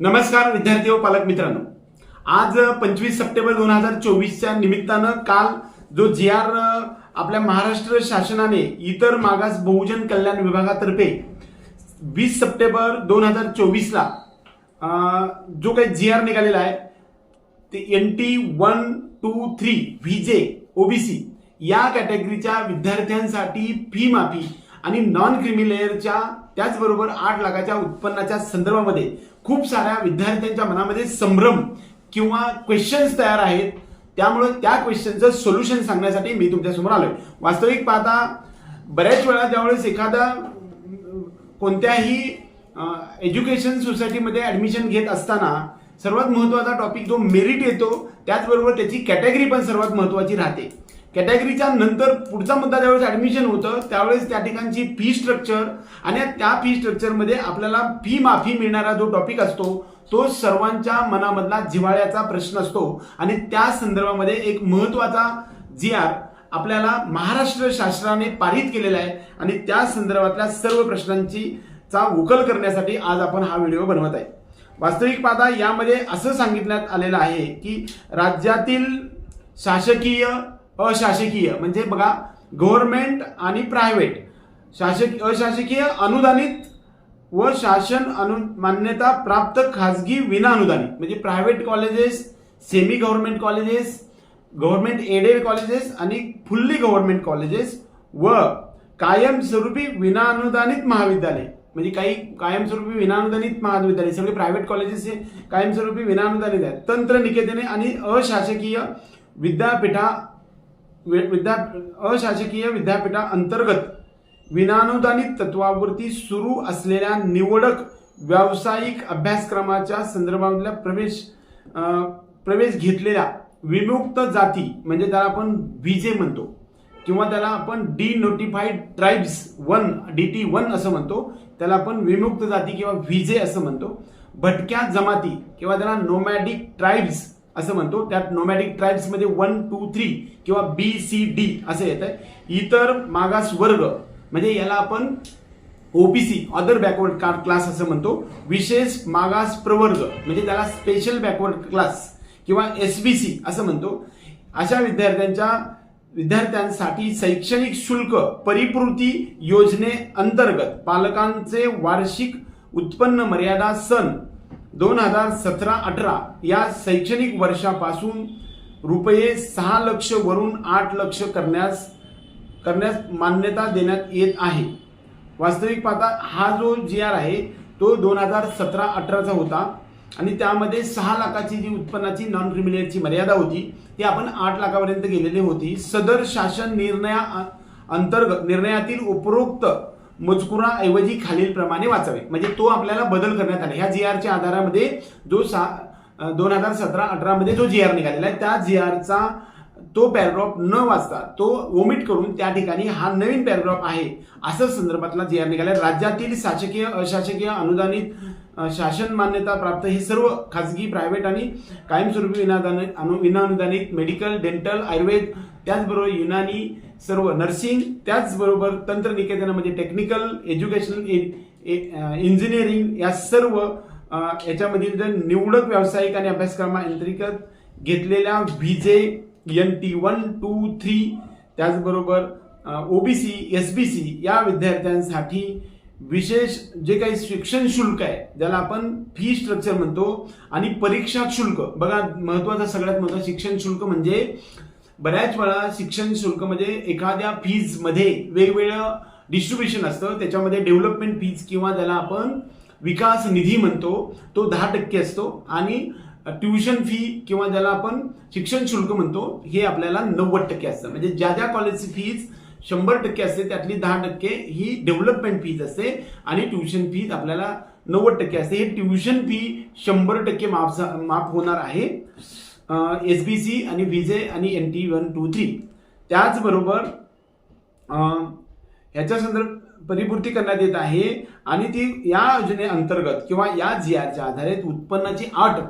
नमस्कार विद्यार्थी व पालक मित्रांनो. आज पंचवीस सप्टेंबर दोन हजार चोवीसच्या निमित्तानं काल जो जी आर आपल्या महाराष्ट्र शासनाने इतर मागास बहुजन कल्याण विभागातर्फे वीस सप्टेंबर दोन हजार चोवीसला जो काही जी आर निघालेला आहे ते N T one two three V J OBC या कॅटेगरीच्या विद्यार्थ्यांसाठी फी माफी आणि नॉन क्रिमी लेअरच्या त्याचबरोबर आठ लाखाच्या उत्पन्नाच्या संदर्भामध्ये खूप साऱ्या विद्यार्थ्यांच्या मनामध्ये संभ्रम किंवा क्वेश्चन्स तयार आहेत. त्यामुळं त्या क्वेश्चनचं सोल्युशन सांगण्यासाठी मी तुमच्यासमोर आलोय. वास्तविक पाहता बऱ्याच वेळा ज्यावेळेस एखादा कोणत्याही एज्युकेशन सोसायटीमध्ये ऍडमिशन घेत असताना सर्वात महत्त्वाचा टॉपिक जो मेरिट येतो त्याचबरोबर त्याची कॅटेगरी पण सर्वात महत्वाची राहते. कॅटेगरीच्या नंतर पुढचा मुद्दा ज्यावेळेस ऍडमिशन होतं त्यावेळेस त्या ठिकाणची फी स्ट्रक्चर आणि त्या फी स्ट्रक्चरमध्ये आपल्याला फी माफी मिळणारा जो टॉपिक असतो तो सर्वांच्या मनामधला जिव्हाळ्याचा प्रश्न असतो. आणि त्या संदर्भामध्ये एक महत्त्वाचा जी आर आपल्याला महाराष्ट्र शासनाने पारित केलेला आहे. आणि त्या संदर्भातल्या सर्व प्रश्नांची चा उकल करण्यासाठी आज आपण हा व्हिडिओ बनवत आहे. वास्तविक पाहता यामध्ये असं सांगितण्यात आलेलं आहे की राज्यातील शासकीय अशासकीय म्हणजे बघा गव्हर्नमेंट आणि प्रायव्हेट शासकीय अशासकीय अनुदानित व शासन अनु मान्यता प्राप्त खाजगी विना अनुदानित म्हणजे private colleges semi government colleges government aided colleges आणि फुल्ली गव्हर्नमेंट कॉलेजेस व कायमस्वरूपी विनाअनुदानित महाविद्यालय. म्हणजे काही कायमस्वरूपी विनाअनुदानित महाविद्यालय. सगळे प्रायव्हेट कॉलेजेस हे कायमस्वरूपी विनाअनुदानित आहेत. तंत्र निकेतने आणि अशासकीय विद्यापीठा विद्या अशासकीय विद्यापीठा अंतर्गत विनानुदानित तत्वावरती सुरू असलेल्या निवडक व्यावसायिक अभ्यासक्रमाच्या संदर्भातल्या प्रवेश प्रवेश घेतलेल्या विमुक्त जाती म्हणजे त्याला आपण विजे म्हणतो किंवा त्याला आपण denotified tribes one D T one असं म्हणतो त्याला आपण विमुक्त जाती किंवा विजे असं म्हणतो. भटक्या जमाती किंवा त्याला नोमॅडिक ट्राईब्स असं म्हणतो. त्यात नोमॅटिक ट्राईब्समध्ये वन टू थ्री किंवा बी सी डी असं येत आहे इतर मागास वर्ग म्हणजे याला आपण ओबीसी अदर बॅकवर्ड क्लास असं म्हणतो. विशेष मागास प्रवर्ग म्हणजे त्याला स्पेशल बॅकवर्ड क्लास किंवा एसबीसी असं म्हणतो. अशा विद्यार्थ्यांच्या विद्यार्थ्यांसाठी शैक्षणिक शुल्क परिपूर्ती योजने अंतर्गत पालकांचे वार्षिक उत्पन्न मर्यादा सन दोन हजार सतरा अठरा या शैक्षणिक वर्षापासून रुपये सहा लक्ष वरून आठ लक्ष करण्यास करण्यास मान्यता देण्यात येत आहे. वास्तविक पाहता हा जो जी आर आहे तो दोन हजार सतरा अठराचा होता आणि त्यामध्ये सहा लाखाची जी उत्पन्नाची नॉन क्रिमिनलची मर्यादा होती ती आपण आठ लाखापर्यंत गेलेली होती. सदर शासन निर्णया अंतर्गत निर्णयातील उपरोक्त मजकुराऐवजी खालीलप्रमाणे वाचावे. म्हणजे तो आपल्याला बदल करण्यात आला. ह्या जी आरच्या आधारामध्ये जो सा दोन हजार सतरा अठरामध्ये जो जी आर निघालेला आहे त्या जी आरचा तो पॅराग्राफ न वाचता तो ओमिट करून त्या ठिकाणी हा नवीन पॅराग्राफ आहे असं संदर्भातला जी आर निघाला राज्यातील शासकीय अशासकीय अनुदानित शासन मान्यता प्राप्त हे सर्व खाजगी प्रायव्हेट आणि कायमस्वरूपी विनादान अनु विनाअनुदानित मेडिकल डेंटल आयुर्वेद त्याचबरोबर युनानी सर्व नर्सिंग त्याचबरोबर तंत्रनिकेतनामध्ये टेक्निकल एज्युकेशनल इंजिनिअरिंग या सर्व याच्यामधील जर निवडक व्यावसायिक आणि अभ्यासक्रमांतर्गत घेतलेल्या VJ N T one two three त्याचबरोबर ओबीसी एस बी सी या विद्यार्थ्यांसाठी विशेष जे काही शिक्षण शुल्क आहे ज्याला आपण फी स्ट्रक्चर म्हणतो आणि परीक्षा शुल्क. बघा महत्वाचं सगळ्यात महत्वाचं शिक्षण शुल्क म्हणजे बऱ्याच वेळा शिक्षण शुल्क म्हणजे एखाद्या फीजमध्ये वेगवेगळं डिस्ट्रीब्युशन असतं. त्याच्यामध्ये डेव्हलपमेंट फीज किंवा ज्याला आपण विकास निधी म्हणतो तो दहा टक्के असतो. आणि ट्युशन फी किंवा ज्याला आपण शिक्षण शुल्क म्हणतो हे आपल्याला नव्वद टक्के असतं. म्हणजे ज्या ज्या कॉलेजची फीज शंभर टक्के असते त्यातली दहा टक्के ही डेव्हलपमेंट फीज असते आणि ट्युशन फीज आपल्याला नव्वद टक्के असते. हे ट्युशन फी शंभर टक्के माफ झा- माफ होणार आहे. एस बी सी आणि विजे आणि N T one two three त्याचबरोबर ह्याच्या संदर्भ परिपूर्ती करण्यात येत आहे आणि ती या योजनेअंतर्गत किंवा या जी आरच्या आधारित उत्पन्नाची अट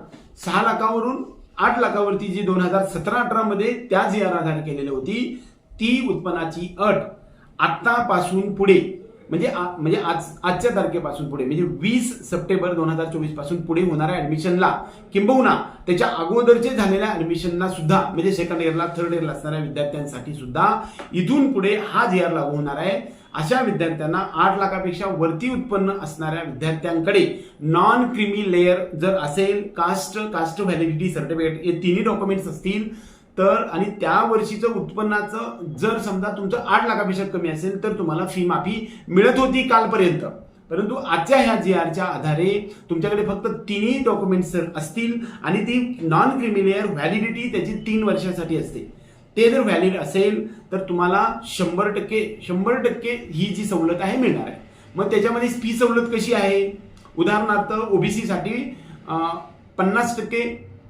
सहा लाखावरून आठ लाखावरती जी दोन हजार सतरा अठरामध्ये त्या जी आर आधार केलेली होती ती उत्पन्नाची अट आत्तापासून पुढे म्हणजे आ- म्हणजे आज आजच्या तारखेपासून पुढे म्हणजे वीस सप्टेंबर दोन हजार चोवीसपासून पुढे होणाऱ्या ऍडमिशनला किंबहुना त्याच्या अगोदरचे झालेल्या ऍडमिशनला सुद्धा म्हणजे सेकंड इयरला थर्ड इयरला असणाऱ्या विद्यार्थ्यांसाठी सुद्धा इथून पुढे हा जी आर लागू होणार आहे अशा विद्यार्थ्यांना आठ लाखापेक्षा वरती उत्पन्न असणाऱ्या विद्यार्थ्यांकडे नॉन क्रिमी लेयर जर असेल कास्ट कास्ट व्हॅलिडिटी सर्टिफिकेट हे तिन्ही डॉक्युमेंट्स असतील तर आणि त्या वर्षीचं उत्पन्नाचं जर समजा तुमचं आठ लाखापेक्षा कमी असेल तर तुम्हाला फी माफी मिळत होती कालपर्यंत. परंतु आजच्या ह्या जी आरच्या आधारे तुमच्याकडे फक्त तिन्ही डॉक्युमेंट्स असतील आणि ती नॉन क्रिमिलेअर व्हॅलिडिटी त्याची तीन वर्षासाठी असते. ते जर व्हॅलिड असेल तर तुम्हाला शंभर टक्के शंभर टक्के ही जी सवलत आहे मिळणार आहे. मग त्याच्यामध्ये फी सवलत कशी आहे? उदाहरणार्थ ओबीसीसाठी पन्नास टक्के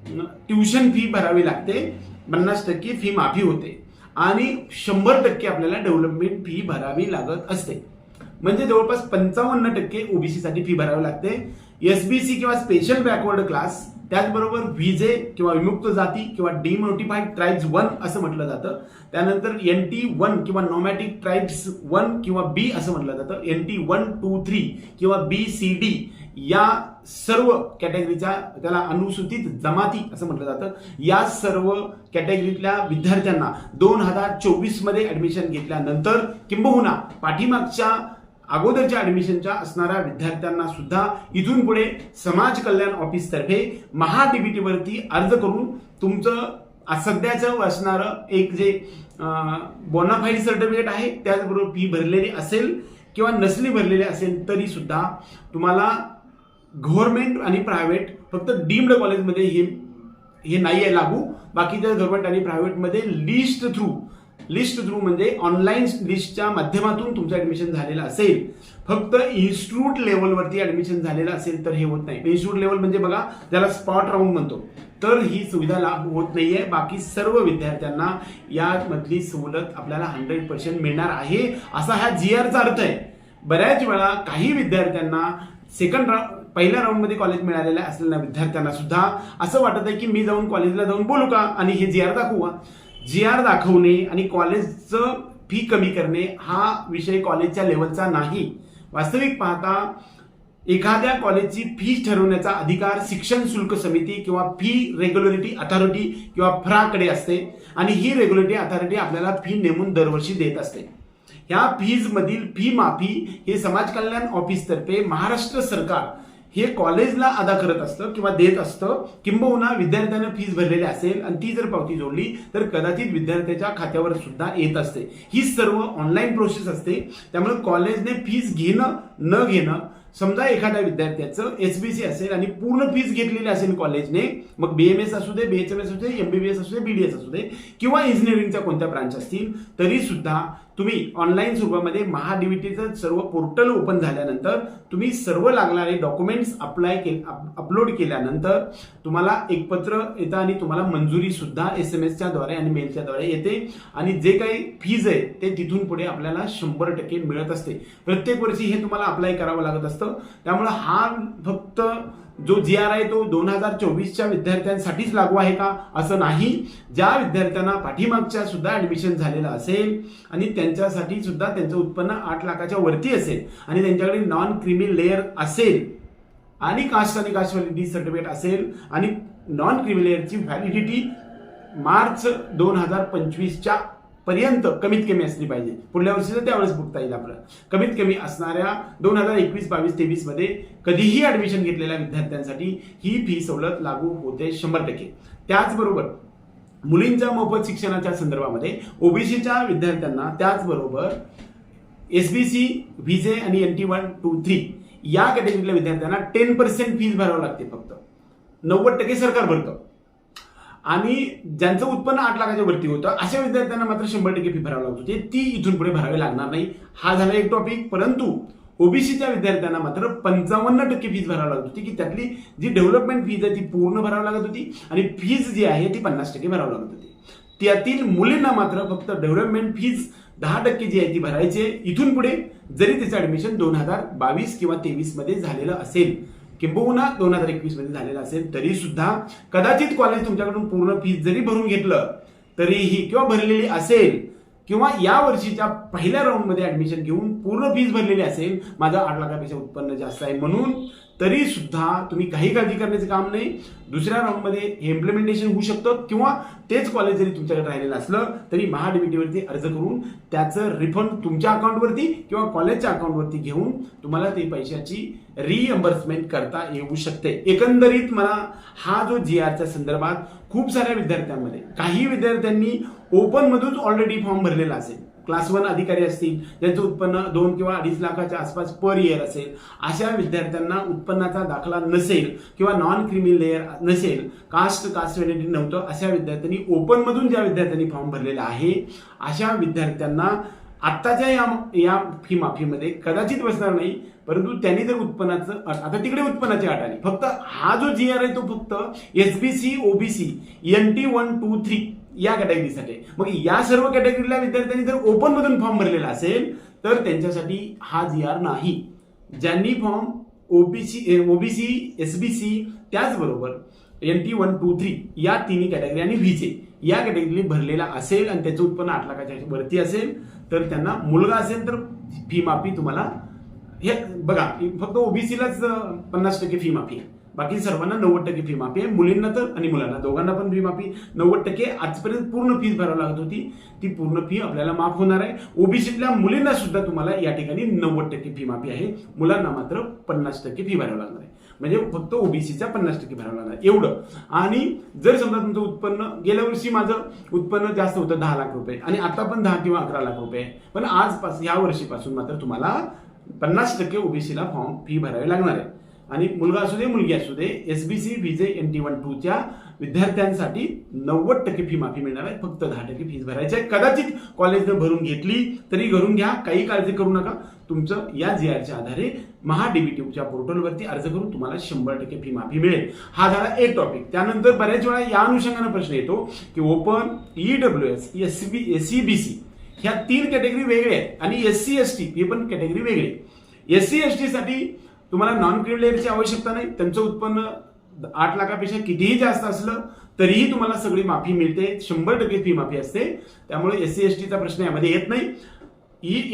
ट्युशन फी भरावी लागते. पन्नास टक्के फी माफी होते. आणि शंभर टक्के आपल्याला डेव्हलपमेंट फी भरावी लागत असते. म्हणजे जवळपास पंचावन्न टक्के ओबीसी साठी फी भरावी लागते. एसबीसी किंवा स्पेशल बॅकवर्ड क्लास त्याचबरोबर व्हिजे किंवा विमुक्त जाती किंवा डिमोटिफाईड ट्राईब्स वन असं म्हटलं जातं. त्यानंतर एन टी वन किंवा नॉमॅटिक ट्राईब्स वन किंवा बी असं म्हटलं जातं. N T one two three किंवा बी सी डी या सर्व कॅटेगरीच्या त्याला अनुसूचित जमाती असं म्हटलं जातं. या सर्व कॅटेगरीतल्या विद्यार्थ्यांना दोन हजार चोवीसमध्ये ॲडमिशन घेतल्यानंतर किंबहुना पाठीमागच्या अगोदरच्या ॲडमिशनच्या असणाऱ्या विद्यार्थ्यांना सुद्धा इथून पुढे समाज कल्याण ऑफिसतर्फे तर्फे अर्ज करून तुमचं सध्याचं असणारं एक जे बोनाफाईड सर्टिफिकेट आहे त्याचबरोबर फी भरलेली असेल किंवा नसली भरलेली असेल तरी सुद्धा तुम्हाला गव्हर्नमेंट आणि प्रायव्हेट फक्त डीम्ड कॉलेजमध्ये हे हे नाही आहे लागू. बाकीच्या गव्हर्नमेंट आणि प्रायव्हेटमध्ये लिस्ट थ्रू लिस्ट थ्रू म्हणजे ऑनलाईन लिस्टच्या माध्यमातून तुमचं ऍडमिशन झालेलं असेल. फक्त इन्स्टिट्यूट लेवलवरती ऍडमिशन झालेलं असेल तर हे होत नाही. इन्स्टिट्यूट लेवल म्हणजे बघा ज्याला स्पॉट राऊंड म्हणतो. तर ही सुविधा लागू होत नाही आहे बाकी सर्व विद्यार्थ्यांना यामधली सवलत आपल्याला हंड्रेड पर्सेंट मिळणार आहे. असा हा जी आरचा अर्थ आहे. बऱ्याच वेळा काही विद्यार्थ्यांना सेकंड राऊंड पहिल्या राऊंडमध्ये कॉलेज मिळालेल्या असलेल्या विद्यार्थ्यांना सुद्धा असं वाटत आहे की मी जाऊन कॉलेजला जाऊन बोलू का? आणि हे जी आर दाखवू जी आर दाखवणे आणि कॉलेजचं फी कमी करणे हा विषय कॉलेजच्या लेवलचा नाही. वास्तविक पाहता एखाद्या कॉलेजची फी ठरवण्याचा अधिकार शिक्षण शुल्क समिती किंवा फी रेग्युलेटरी अथॉरिटी किंवा फ्राकडे असते. आणि ही रेग्युलेटरी अथॉरिटी आपल्याला फी नेमून दरवर्षी देत असते. ह्या फीज मधील फी माफी हे समाज कल्याण ऑफिस तर्फे महाराष्ट्र सरकार हे कॉलेजला अदा करत असतं किंवा देत असतं. किंबहुना विद्यार्थ्यानं फीज भरलेली असेल आणि ती जर पावती जोडली तर कदाचित विद्यार्थ्याच्या खात्यावर सुद्धा येत असते. ही सर्व ऑनलाईन प्रोसेस असते. त्यामुळे कॉलेजने फीज घेणं न घेणं समजा एखाद्या विद्यार्थ्याचं एसबीसी असेल आणि पूर्ण फीज घेतलेली असेल कॉलेजने मग बीएमएस असू दे बीएचएमएस असू दे एमबीबीएस असू दे बीडीएस असू दे किंवा इंजिनिअरिंगच्या कोणत्या ब्रांच असतील तरी सुद्धा तुम्ही ऑनलाईन स्वरूपामध्ये महाडीबीटीचं सर्व पोर्टल ओपन झाल्यानंतर तुम्ही सर्व लागणारे डॉक्युमेंट्स अप्लाय के अपलोड केल्यानंतर तुम्हाला एक पत्र येतं आणि तुम्हाला मंजुरी सुद्धा एस एम एसच्या द्वारे आणि मेलच्या द्वारे येते. आणि जे काही फीज आहे ते तिथून पुढे आपल्याला शंभर टक्के मिळत असते. प्रत्येक वर्षी हे तुम्हाला अप्लाय करावं लागत असतं. त्यामुळे हा फक्त जो जी आर आहे तो दोन हजार चोवीसच्या विद्यार्थ्यांसाठीच लागू आहे का? असं नाही. ज्या विद्यार्थ्यांना पाठीमागच्या सुद्धा ऍडमिशन झालेलं असेल आणि त्यांच्यासाठी सुद्धा त्यांचं उत्पन्न आठ लाखाच्या वरती असेल आणि त्यांच्याकडे नॉन क्रिमी लेअर असेल आणि कास्ट आणि कास्ट व्हॅलिडिटी सर्टिफिकेट असेल आणि नॉन क्रिमी लेअरची व्हॅलिडिटी मार्च दोन हजार पंचवीसच्या पर्यंत कमीत कमी असली पाहिजे. पुढल्या वर्षीचं त्यावेळेस बघता येईल आपलं. कमीत कमी असणाऱ्या दोन हजार एकवीस बावीस तेवीसमध्ये कधीही ऍडमिशन घेतलेल्या विद्यार्थ्यांसाठी ही फी सवलत लागू होते शंभर टक्के. त्याचबरोबर मुलींच्या मोफत शिक्षणाच्या संदर्भामध्ये ओबीसीच्या विद्यार्थ्यांना त्याचबरोबर एसबीसी व्हिजे आणि N T one two three या कॅटेगरीतल्या विद्यार्थ्यांना टेन पर्सेंट फीज भरावं लागते फक्त. नव्वद टक्के सरकार भरतं. आणि ज्यांचं उत्पन्न आठ लाखाच्या वरती होतं अशा विद्यार्थ्यांना मात्र शंभर टक्के फी भरावी लागत. होती ती इथून पुढे भरावी लागणार नाही हा झाला एक टॉपिक परंतु ओबीसीच्या विद्यार्थ्यांना मात्र पंचावन्न टक्के फीज भरावी लागत होती की त्यातली जी डेव्हलपमेंट फीज आहे ती पूर्ण भरावी लागत होती आणि फीज जी आहे ती पन्नास टक्के भरावी लागत होती. त्यातील मुलींना मात्र फक्त डेव्हलपमेंट फीज दहा टक्के जी आहे ती भरायची आहे. इथून पुढे जरी त्याचं ऍडमिशन दोन हजार बावीस किंवा तेवीसमध्ये झालेलं असेल किंबहुना दोन हजार एकवीसमध्ये झालेला असेल तरी सुद्धा कदाचित कॉलेज तुमच्याकडून पूर्ण फीज जरी भरून घेतलं तरीही किंवा भरलेली असेल किंवा या वर्षीच्या पहिल्या राऊंडमध्ये ऍडमिशन घेऊन पूर्ण फीस भरलेली असेल माझं आठ लाखापेक्षा उत्पन्न जास्त आहे म्हणून तरी सुद्धा तुम्ही काही काळजी करण्याचं काम नाही. दुसऱ्या राऊंडमध्ये हे इम्प्लिमेंटेशन होऊ शकतं किंवा तेच कॉलेज जरी तुमच्याकडे राहिलेलं असलं तरी महाडीबीटीवरती अर्ज करून त्याचं रिफंड तुमच्या अकाउंटवरती किंवा कॉलेजच्या अकाउंटवरती घेऊन तुम्हाला ते पैशाची रिएम्बर्समेंट करता येऊ शकते. एकंदरीत मला हा जो जी आरच्या संदर्भात खूप साऱ्या विद्यार्थ्यांमध्ये काही विद्यार्थ्यांनी ओपनमधूनच ऑलरेडी फॉर्म भरलेला असेल. क्लास वन अधिकारी असतील ज्यांचं उत्पन्न दोन किंवा अडीच लाखाच्या आसपास पर इयर असेल अशा विद्यार्थ्यांना उत्पन्नाचा दाखला नसेल किंवा नॉन क्रिमी लेअर नसेल कास्ट कास्ट व्हॅलिडिटी नव्हतं अशा विद्यार्थ्यांनी ओपनमधून ज्या विद्यार्थ्यांनी फॉर्म भरलेला आहे अशा विद्यार्थ्यांना आत्ताच्या या या फी माफीमध्ये कदाचित बसणार नाही परंतु त्यांनी जर उत्पन्नाचं आता तिकडे उत्पन्नाची अट आली. फक्त हा जो जी आर आहे तो फक्त S B C OBC N T one two three या कॅटेगरीसाठी मग या सर्व कॅटेगरीला विद्यार्थ्यांनी जर ओपन मधून फॉर्म भरलेला असेल तर त्यांच्यासाठी हा जी आर नाही. ज्यांनी form OBC OBC S B C त्याचबरोबर N T one two three या तिन्ही कॅटेगरी आणि व्हीचे या कॅटेगरीने भरलेला असेल आणि त्याचं उत्पन्न आठ लाखाच्या वरती असेल तर त्यांना मुलगा असेल तर फी माफी तुम्हाला हे बघा फक्त ओबीसीलाच पन्नास टक्के फी माफी आहे. बाकी सर्वांना नव्वद टक्के फी माफी आहे. मुलींना तर आणि मुलांना दोघांना पण फी माफी. नव्वद टक्के आजपर्यंत पूर्ण फीस भरावी लागत होती. ती पूर्ण फी आपल्याला माफ होणार आहे. ओबीसीतल्या मुलींना सुद्धा तुम्हाला या ठिकाणी नव्वद टक्के फी माफी आहे. मुलांना मात्र पन्नास टक्के फी भरावी लागणार आहे. म्हणजे फक्त ओबीसीचा पन्नास टक्के भरावं लागणार एवढं. आणि जर समजा तुमचं उत्पन्न गेल्या वर्षी माझं उत्पन्न जास्त होतं दहा लाख रुपये. आणि आता पण दहा किंवा अकरा लाख रुपये. पण आजपासून या वर्षीपासून मात्र तुम्हाला पन्नास टक्के ओबीसीला फॉर्म फी भरावी लागणार आहे. आणि मुलगा असू दे मुलगी असू दे S B C VJ N T one टूच्या विद्यार्थ्यांसाठी नव्वद टक्के फी माफी मिळणार आहे. फक्त दहा टक्के फीज भरायची आहे. कदाचित कॉलेजनं भरून घेतली तरी घरून घ्या. काही काळजी करू नका. तुमचं या जी आरच्या आधारे महाडीबीटीच्या पोर्टलवरती अर्ज करून तुम्हाला शंभर टक्के फी माफी मिळेल. हा झाला एक टॉपिक त्यानंतर बऱ्याच वेळा या अनुषंगाने प्रश्न येतो की open E W S S B S C B C ह्या तीन कॅटेगरी वेगळ्या आहेत. आणि एस सी एस टी ही पण कॅटेगरी वेगळी आहे एस सी एस टी साठी तुम्हाला नॉन क्रिमिलेअरची आवश्यकता नाही. त्यांचं उत्पन्न आठ लाखापेक्षा कितीही जास्त असलं तरीही तुम्हाला सगळी माफी मिळते. शंभर टक्के फी माफी असते. त्यामुळे एस सी एस टीचा प्रश्न यामध्ये येत नाही.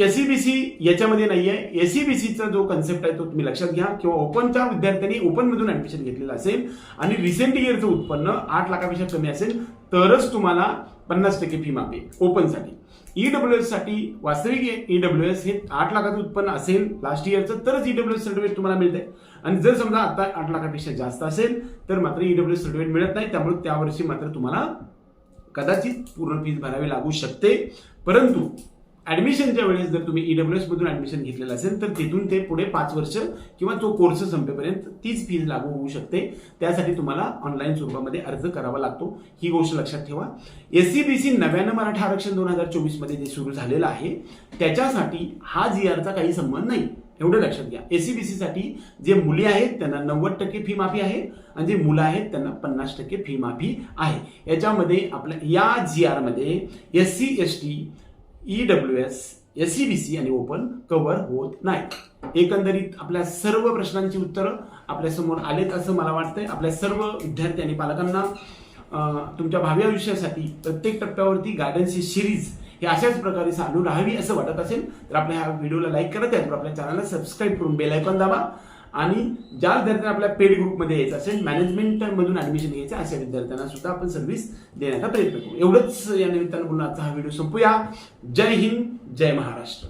एस बी सी याच्यामध्ये नाहीये. एस बी सीचा जो कन्सेप्ट आहे तो तुम्ही लक्षात घ्या. किंवा ओपनच्या विद्यार्थ्यांनी ओपनमधून ऍडमिशन घेतलेलं असेल आणि रिसेंट इयरचं उत्पन्न आठ लाखापेक्षा कमी असेल तरच तुम्हाला पन्नास टक्के फी माफी ओपनसाठी. ईडब्ल्यू एससाठी वास्तविक ईडब्ल्यू एस हे आठ लाखाचं उत्पन्न असेल लास्ट इयरचं तरच ईडब्ल्यू एस सर्टिफिकेट तुम्हाला मिळते आणि जर समजा आता आठ लाखापेक्षा जास्त असेल तर मात्र ईडब्ल्यू एस सर्टिफिकेट मिळत नाही. त्यामुळे त्यावर्षी मात्र तुम्हाला कदाचित पूर्ण फीज भरावी लागू शकते. परंतु ऍडमिशनच्या वेळेस जर तुम्ही ईडब्ल्यू एस मधून ऍडमिशन घेतलेलं असेल तर तिथून ते पुढे पाच वर्ष किंवा तो कोर्स संपेपर्यंत तीच फीज लागू होऊ शकते. त्यासाठी तुम्हाला ऑनलाईन स्वरूपामध्ये अर्ज करावा लागतो. ही गोष्ट लक्षात ठेवा. एस सी बी सी नव्यानं मराठा आरक्षण दोन हजार चोवीसमध्ये जे सुरू झालेलं आहे त्याच्यासाठी हा जी आरचा काही संबंध नाही. एवढं लक्षात घ्या. एससीबीसी साठी जे मुली आहेत त्यांना नव्वद टक्के फी माफी आहे आणि जे मुलं आहेत त्यांना पन्नास टक्के फी माफी आहे. याच्यामध्ये आपल्या या जी आरमध्ये S C S T E W S S C B C आणि ओपन कव्हर होत नाही. एकंदरीत आपल्या सर्व प्रश्नांची उत्तरं आपल्यासमोर आलेत असं मला वाटतंय. आपल्या सर्व विद्यार्थी आणि पालकांना तुमच्या भावी आयुष्यासाठी प्रत्येक टप्प्यावरती गायडन्सची सिरीज हे अशाच प्रकारे चालू राहावी असं वाटत असेल तर आपल्या ह्या व्हिडिओला लाईक करा त्याचबरोबर आपल्या चॅनलला सबस्क्राईब करून बेल आयकॉन दाबा. आणि ज्या विद्यार्थ्यांना आपल्या पेड ग्रुपमध्ये यायचं असेल मॅनेजमेंट मधून ऍडमिशन घ्यायचं अशा विद्यार्थ्यांना सुद्धा आपण सर्व्हिस देण्याचा प्रयत्न करू. एवढंच या निमित्तानं बोलून आजचा हा व्हिडिओ संपूया. जय हिंद जय महाराष्ट्र.